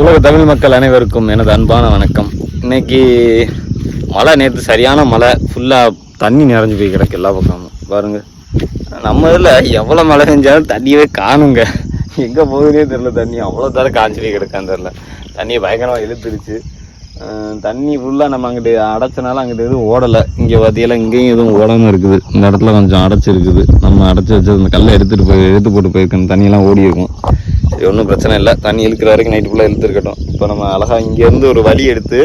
உலக தமிழ் மக்கள் அனைவருக்கும் எனது அன்பான வணக்கம். இன்னைக்கு மழை நேற்று சரியான மழை ஃபுல்லாக தண்ணி நிறைஞ்சு போய் கிடக்கு எல்லா பக்கமும். பாருங்க. நம்ம இதில் எவ்வளோ மழை செஞ்சாலும் தண்ணியவே காணுங்க. எங்கே போகுதுனே தெரில தண்ணி. அவ்வளோ தர காய்ச்சி போய் கிடக்கான்னு தெரில தண்ணியை பயங்கரமாக இழுத்துருச்சு. தண்ணி ஃபுல்லாக நம்ம அங்கிட்டு அடைச்சனால அங்கிட்டு எதுவும் ஓடலை. இங்கே பார்த்தீங்கன்னா இங்கேயும் எதுவும் ஓடாமல் இருக்குது. இந்த இடத்துல கொஞ்சம் அடைச்சிருக்குது. நம்ம அடைச்சி வச்சு அந்த கல்லை எடுத்துகிட்டு போய் எடுத்து போட்டு போயிருக்கணும் தண்ணியெல்லாம் ஓடி இருக்கும் ஒன்றும் பிரச்சனை இல்லை. தண்ணி இழுக்கிற வரைக்கும் நைட்டு ஃபுல்லாக இழுத்துருக்கட்டும். இப்போ நம்ம அழகாக இங்கேருந்து ஒரு வழி எடுத்து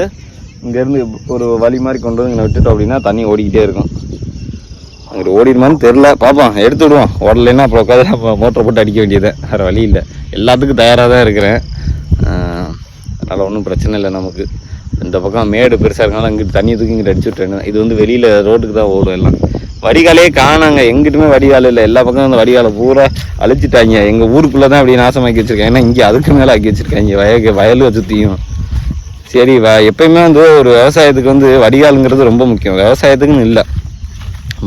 இங்கேருந்து ஒரு வழி மாதிரி கொண்டு வந்து இங்கே விட்டுட்டோம் அப்படின்னா தண்ணி ஓடிக்கிட்டே இருக்கும். அங்கிட்டு ஓடிடுமான்னு தெரில பார்ப்போம் எடுத்து விடுவோம். ஓடலைன்னா அப்புறம் உட்காந்து அப்போ மோட்டரை போட்டு அடிக்க வேண்டியது. வேறு வழி இல்லை. எல்லாத்துக்கும் தயாராக தான் இருக்கிறேன். அதனால் ஒன்றும் பிரச்சனை இல்லை நமக்கு. இந்த பக்கம் மேடு பெருசாக இருக்கனால இங்கிட்டு தண்ணி தூக்கி இங்கிட்டு அடிச்சு விட்டுறேன் இது வந்து வெளியில் ரோட்டுக்கு தான் ஓடும் எல்லாம். வடிகாலே காணாங்க. எங்கிட்டுமே வடிகால் இல்லை. எல்லா பக்கம் அந்த வடிகாலை பூரா அழிச்சிட்டாங்க. எங்கள் ஊருக்குள்ளே தான் அப்படி நாசமாக்கி வச்சிருக்காங்க. ஏன்னா இங்கே அதுக்கு மேலே ஆக்கி வச்சிருக்காங்க. வய வயல் சுற்றியும் சரி வ எப்பயுமே வந்து ஒரு விவசாயத்துக்கு வந்து வடிகாலுங்கிறது ரொம்ப முக்கியம். விவசாயத்துக்குன்னு இல்லை.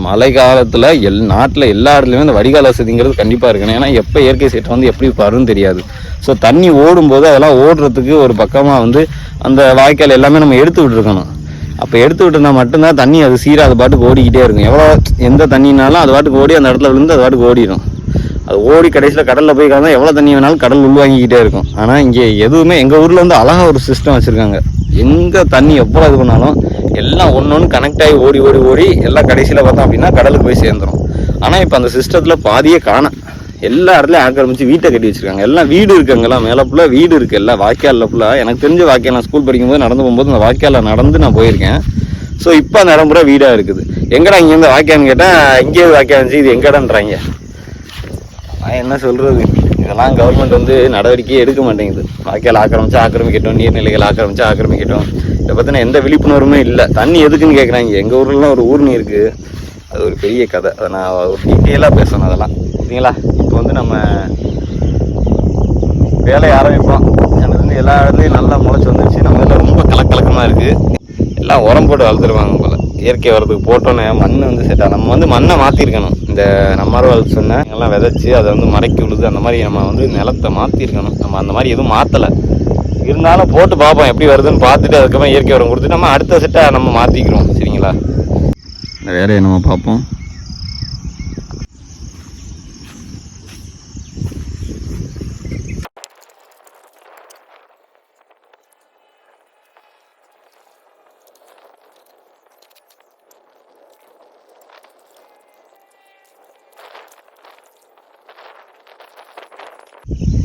மழை காலத்தில் எல் நாட்டில் எல்லா இடத்துலையுமே இந்த வடிகால் வசதிங்கிறது கண்டிப்பாக இருக்கணும். ஏன்னா எப்போ இயற்கை சீற்றம் வந்து எப்படி வரும்னு தெரியாது. ஸோ தண்ணி ஓடும்போது அதெல்லாம் ஓடுறதுக்கு ஒரு பக்கமாக வந்து அந்த வாய்க்கால் எல்லாமே நம்ம எடுத்து விட்டுருக்கணும். அப்போ எடுத்து விட்டுருந்தா மட்டும்தான் தண்ணி அது சீராக அது பாட்டுக்கு ஓடிக்கிட்டே இருக்கும். எவ்வளோ எந்த தண்ணினாலும் அது பாட்டுக்கு ஓடி அந்த இடத்துல விழுந்து அது பாட்டுக்கு ஓடிடும் அது ஓடி கடைசியில் கடலில் போய் கலந்தால் எவ்வளோ தண்ணி வேணாலும் கடல் உள்வாங்கிக்கிட்டே இருக்கும். ஆனால் இங்கே எதுவுமே எங்கள் ஊரில் வந்து அழகாக ஒரு சிஸ்டம் வச்சுருக்காங்க. எங்கே தண்ணி எவ்வளோ இது பண்ணாலும் எல்லாம் ஒன்று ஒன்று கனெக்ட் ஆகி ஓடி ஓடி ஓடி எல்லாம் கடைசியில் பார்த்தோம் அப்படின்னா கடலுக்கு போய் சேர்ந்துரும். ஆனால் இப்போ அந்த சிஸ்டத்தில் பாதியே காணோம் எல்லா இடத்துலையும் ஆக்கிரமிச்சு வீட்டை கட்டி வச்சிருக்காங்க. எல்லாம் வீடு இருக்குங்கெல்லாம் மேலே ஃபுல்லாக வீடு இருக்கு. எல்லாம் வாய்க்காலில் ஃபுல்லாக எனக்கு தெரிஞ்ச வாய்க்கால் நான் ஸ்கூல் படிக்கும்போது நடந்து போகும்போது அந்த வாய்க்காலில் நடந்து நான் போயிருக்கேன். ஸோ இப்போ அந்த இடம் பூரா வீடாக இருக்குது. எங்கடா இங்கேருந்து வாய்க்கான்னு கேட்டால் இங்கேயே வாய்க்கால் இருந்துச்சு இது எங்கடான்றாங்க. நான் என்ன சொல்கிறது இதெல்லாம் கவர்மெண்ட் வந்து நடவடிக்கையே எடுக்க மாட்டேங்குது. வாய்க்கால் ஆக்கிரமிச்சு ஆக்கிரமிக்கட்டும் நீர்நிலைகள் ஆக்கிரமிச்சு ஆக்கிரமிக்கட்டும். இதை பற்றின எந்த விழிப்புணர்வுமே இல்லை. தண்ணி எதுக்குன்னு கேட்குறாங்க எங்கள் ஊர்லலாம் ஒரு ஊர்னி இருக்குது அது ஒரு பெரிய கதை. அதை நான் ஒரு டீட்டெயிலாக பேசணும் அதெல்லாம். சரிங்களா வந்து நம்ம வேலையை ஆரம்பிப்போம். எனக்கு வந்து எல்லா இடத்துலையும் நல்லா முளைச்சி வந்துருச்சு. நம்ம இதில் ரொம்ப கலக்கலக்கமாக இருக்குது எல்லாம் உரம் போட்டு வளர்த்துருவாங்க போல். இயற்கை வரதுக்கு போட்டோன்னே மண் வந்து செட் நம்ம வந்து மண்ணை மாற்றிருக்கணும் இந்த நம்மார்வாள் சொன்ன எல்லாம் விதைச்சி அதை வந்து மடக்கி விழுது அந்த மாதிரி நம்ம வந்து நிலத்தை மாற்றிருக்கணும் நம்ம அந்த மாதிரி எதுவும் மாற்றலை இருந்தாலும் போட்டு பார்ப்போம் எப்படி வருதுன்னு பார்த்துட்டு அதுக்கப்புறம் இயற்கை உரம் கொடுத்து நம்ம அடுத்த செட்டை நம்ம மாற்றிக்கிறோம் சரிங்களா? இந்த வேலையை நம்ம பார்ப்போம்.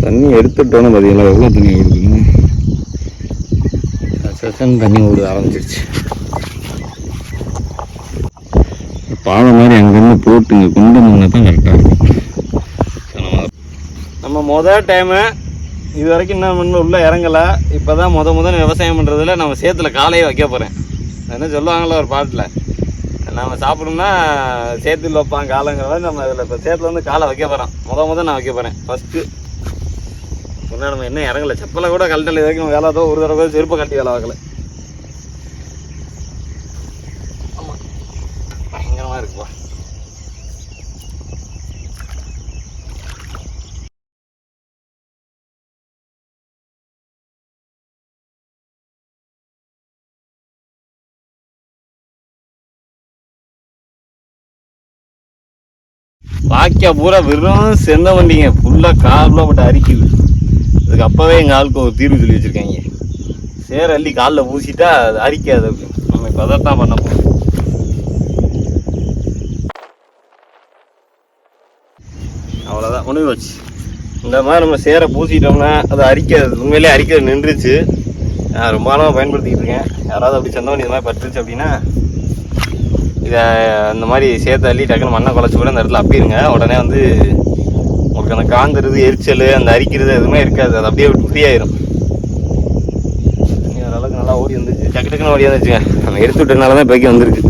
தண்ணி எடுத்துட்டோன்னு பார்த்தீங்களா எவ்வளோ தண்ணி ஓடுதுன்னு சசன் தண்ணி ஓட ஆரம்பிச்சிருச்சு. பாதை மாதிரி அங்கேருந்து போட்டு இங்கே கொண்டு வந்தோம்னா தான் கரெக்டாக இருக்கும். நம்ம மொதல் டைமு இது வரைக்கும் இன்னும் இன்னும் உள்ளே இறங்கலை. இப்போ தான் முத முதல் விவசாயம் பண்ணுறதுல நம்ம சேத்துல காலையே வைக்க போகிறேன் என்ன சொல்லுவாங்கள்ல ஒரு பாட்டில். நம்ம சாப்பிடணும்னா சேத்துல வைப்பான் காலங்கிற மாதிரி நம்ம அதில் இப்போ சேத்துல வந்து காலை வைக்க போகிறோம் முத முத நான் வைக்க போகிறேன் ஃபஸ்ட்டு முன்னாடி நம்ம என்ன இறங்கல. செப்பலை கூட கழட்டல. இது வேலை ஒரு தடவை செருப்பை கட்டி வேலை பார்க்கல. ஆமாம் பயங்கரமாக இருக்குப்பா வாக்கியா பூரா வெறும் செந்த வண்டிங்க. ஃபுல்லாக காரில் போட்டு அரிக்குது. அதுக்கு அப்போவே எங்கள் ஆளுக்கு ஒரு தீர்வு சொல்லி வச்சுருக்காங்க. சேர் அள்ளி காலில் பூசிட்டா அது அரிக்காது நம்ம இப்போ அதைத்தான் பண்ண போகிறோம் அவ்வளோதான் ஒன்று வச்சு இந்த மாதிரி நம்ம சேரை பூசிட்டோம்னா அது அரிக்காது. உண்மையிலே அரிக்கிறது நின்றுச்சு. நான் ரொம்ப நாளாக பயன்படுத்திக்கிட்டு இருக்கேன். யாராவது அப்படி செந்தவண்டி இது மாதிரி பட்டுருச்சு அப்படின்னா இதை இந்த மாதிரி சேர்த்து அள்ளி டக்குன்னு மண்ணை குழச்சி கூட அந்த இடத்துல அப்பிடுங்க. உடனே வந்து உங்களுக்கு அந்த காந்துருது எரிச்சல் அந்த அரிக்கிறது எதுவுமே இருக்காது. அது அப்படியே ஃப்ரீ ஆயிரும். ஓரளவுக்கு நல்லா ஓடி வந்துச்சு டக்கு டக்குன்னு ஓடி வந்துச்சுங்க நம்ம எடுத்து விட்டதுனால தான் இப்போக்கி வந்திருக்கு.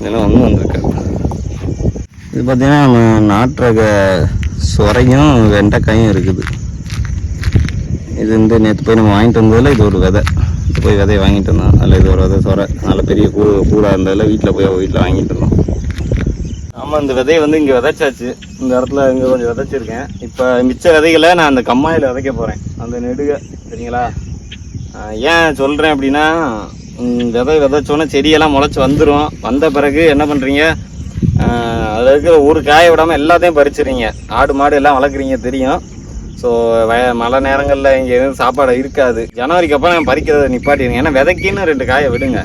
இதெல்லாம் ஒன்றும் வந்திருக்காது இது பார்த்தீங்கன்னா நம்ம நாட்டுறக சுரையும் சொரையும் வெண்டைக்காயும் இருக்குது. இது வந்து நேற்று போய் நம்ம வாங்கிட்டு வந்ததில் இது ஒரு விதை. இது போய் விதையை வாங்கிட்டு வந்தோம். அதில் இது ஒரு விதை சொரை. நல்ல பெரிய கூ கூடாக இருந்ததில் வீட்டில் போய் வீட்டில் வாங்கிட்டு இருந்தோம் ஆமாம் இந்த விதையை வந்து இங்கே விதைச்சாச்சு. இந்த இடத்துல இங்கே கொஞ்சம் விதைச்சிருக்கேன். இப்போ மிச்ச விதைகளை நான் அந்த கம்மாயில் விதைக்க போகிறேன் அந்த நெடுக சரிங்களா? ஏன் சொல்கிறேன் அப்படின்னா விதை விதைச்சோன்னே செடியெல்லாம் முளைச்சி வந்துடும் வந்த பிறகு என்ன பண்ணுறீங்க அதில் இருக்கிற ஒரு காய விடாமல் எல்லாத்தையும் பறிச்சிடுறீங்க. ஆடு மாடு எல்லாம் வளர்க்குறீங்க தெரியும். ஸோ வய மழை நேரங்களில் இங்கே எதுவும் சாப்பாடு இருக்காது. ஜனவரிக்கு அப்புறம் நான் பறிக்கிறத நிப்பாட்டிடுங்க. ஏன்னா விதைக்கின்னு ரெண்டு காயை விடுங்க.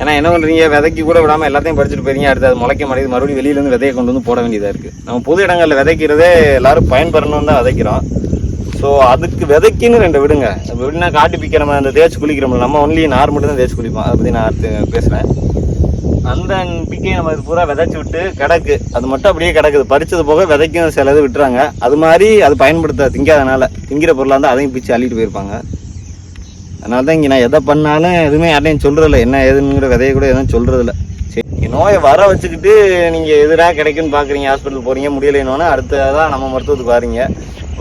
ஏன்னா என்ன பண்ணுறீங்க விதைக்கு கூட விடாமல் எல்லாத்தையும் பறிச்சுட்டு போயிருங்க அடுத்து அது முளைக்க மாட்டேங்குது. மறுபடியும் வெளியிலேருந்து விதையை கொண்டு வந்து போட வேண்டியதாக இருக்குது நம்ம பொது இடங்களில் விதைக்கிறதே எல்லோரும் பயன்பெறணும்னு தான் விதைக்கிறோம். ஸோ அதுக்கு விதைக்குன்னு ரெண்டு விடுங்க. எப்படின்னா காட்டு பிக்கிற நம்ம அந்த தேய்ச்சி குளிக்கிறோம்ல நம்ம ஒன்லி நார் மட்டும் தான் தேய்ச்சி குளிப்போம். அதை பற்றி நான் அடுத்து பேசுகிறேன் அந்த பிக்கையை நம்ம இது பூரா விதைச்சி விட்டு கிடக்கு. அது மட்டும் அப்படியே கிடக்குது. பறிச்சது போக விதைக்கும் சில இது விட்டுறாங்க. அது மாதிரி அது பயன்படுத்த திங்காதனால திங்கிற பொருளாக இருந்தால் அதையும் பிச்சு அள்ளிட்டு போயிருப்பாங்க. அதனால தான் இங்கே நான் எதை பண்ணாலும் எதுவுமே யாரையும் சொல்கிறதில்ல என்ன ஏதுங்கிற விதைய கூட எதுவும் சொல்கிறதில்ல சரி நோயை வர வச்சுக்கிட்டு நீங்கள் எதிராக கிடைக்குன்னு பார்க்குறீங்க ஹாஸ்பிட்டல் போகிறீங்க முடியலைன்னொன்னே அடுத்ததான் நம்ம மருத்துவத்துக்கு வாரீங்க.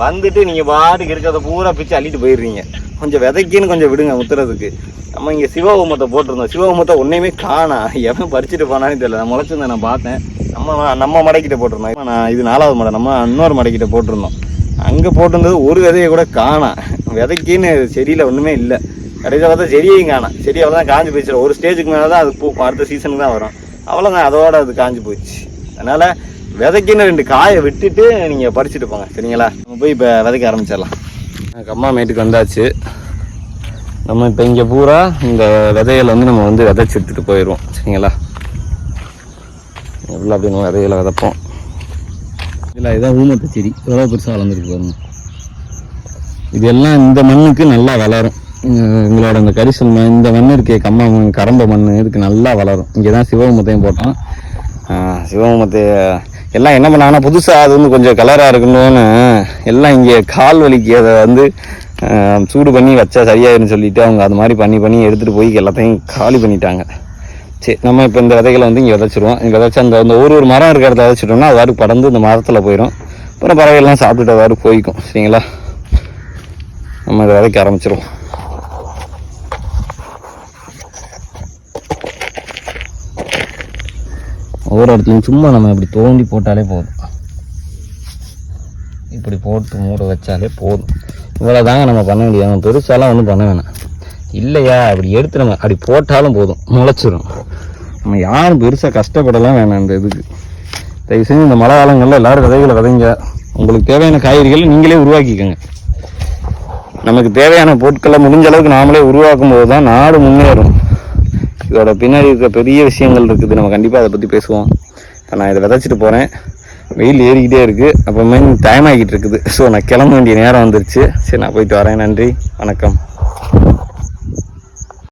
வந்துட்டு நீங்கள் பாட்டுக்கு இருக்கிறத பூரா பிச்சு அள்ளிட்டு போயிடுறீங்க. கொஞ்சம் விதைக்குன்னு கொஞ்சம் விடுங்க முத்துறதுக்கு. நம்ம இங்கே சிவகுமத்தை போட்டிருந்தோம். சிவகுமத்தை ஒன்றையுமே காணா. எவன் பறிச்சுட்டு போனான்னு தெரியல. நான் முளைச்சிருந்தேன் நான் பார்த்தேன். நம்ம நம்ம மடைக்கிட்ட போட்டிருந்தோம். நான் இது நாலாவது மடை நம்ம இன்னொரு மடைக்கிட்ட போட்டிருந்தோம். அங்கே போட்டிருந்தது ஒரு விதையை கூட காணா. விதைக்குன்னு செடியில் ஒன்றுமே இல்லை. கடைசியில் பார்த்தா செடியையும் காணாம். செடி அவ்வளோதான் காஞ்சு போயிடுச்சு ஒரு ஸ்டேஜுக்கு மேலே தான் அது பூக்கும் அடுத்த சீசனுக்கு தான் வரும். அவ்வளோதான் அதோட அது காஞ்சி போயிடுச்சு. அதனால் விதைக்குன்னு ரெண்டு காயை விட்டுட்டு நீங்கள் பறிச்சுட்டு போங்க. சரிங்களா? நம்ம போய் இப்போ விதைக்க ஆரம்பிச்சிடலாம். கம்மா மேட்டுக்கு வந்தாச்சு. நம்ம இப்போ இங்கே பூரா இந்த விதையில வந்து நம்ம வந்து விதைச்சி எடுத்துகிட்டு போயிடுவோம். சரிங்களா? எவ்வளோ அப்படி நம்ம விதைப்போம். இல்லை இதான் ஊமத்தை செடி. எவ்வளோ பெருசாக வளர்ந்துருக்கு பாருங்க. இது எல்லாம் இந்த மண்ணுக்கு நல்லா வளரும். எங்களோட இந்த கரிசல் மண் இந்த மண் இருக்கே கம்மா மண் கரம்ப மண் இதுக்கு நல்லா வளரும். இங்கே தான் சிவகுமத்தையும் போட்டோம் சிவகுமத்தை எல்லாம் என்ன பண்ணாங்கன்னா புதுசாக அது வந்து கொஞ்சம் கலராக இருக்கணும்னு எல்லாம் இங்கே கால் வலிக்கு அதை வந்து சூடு பண்ணி வச்சா சரியாயிருன்னு சொல்லிட்டு அவங்க அது மாதிரி பண்ணி பண்ணி எடுத்துகிட்டு போய் எல்லாத்தையும் காலி பண்ணிட்டாங்க. சரி நம்ம இப்போ இந்த விதைகளை வந்து இங்கே விதைச்சிருவோம். இங்கே விதைச்சி அந்த அந்த ஒரு ஒரு மரம் இருக்கிறத விதைச்சிட்டோம்னா அது வாட்டுக்கு படர்ந்து இந்த மரத்தில் போயிடும் அப்புறம் பறவைகள்லாம் சாப்பிட்டுட்டு அது வாட்டுக்கு போய்க்கும். சரிங்களா? நம்ம இதை விதைக்க ஆரம்பிச்சிருவோம். ஒவ்வொரு இடத்துலையும் சும்மா நம்ம இப்படி தோண்டி போட்டாலே போதும். இப்படி போட்டு மூட வச்சாலே போதும். இவ்வளோதாங்க நம்ம பண்ண முடியும் நம்ம பெருசாலாம் ஒன்றும் பண்ண வேணாம். இல்லையா? அப்படி எடுத்து நம்ம அப்படி போட்டாலும் போதும். முளைச்சிரும். நம்ம யாரும் பெருசாக கஷ்டப்படலாம் வேணாம் இந்த இதுக்கு. தயவு செஞ்சு இந்த மழை காலங்களில் எல்லோரும் விதைகளை விதைங்க. உங்களுக்கு தேவையான காய்கறிகளை நீங்களே உருவாக்கிக்கோங்க. நமக்கு தேவையான பொருட்களை முடிஞ்ச அளவுக்கு நாமளே உருவாக்கும் போது தான் நாடு முன்னேறும். இதோட பின்னாடி இருக்க பெரிய விஷயங்கள் இருக்குது. நம்ம கண்டிப்பாக அதை பற்றி பேசுவோம். இப்போ நான் இதை விதைச்சிட்டு போகிறேன் வெயில் ஏறிக்கிட்டே இருக்குது அப்புறமே டைம் ஆகிட்டு இருக்குது. ஸோ நான் கிளம்ப வேண்டிய நேரம் வந்துருச்சு. சரி நான் போயிட்டு வரேன். நன்றி. வணக்கம்.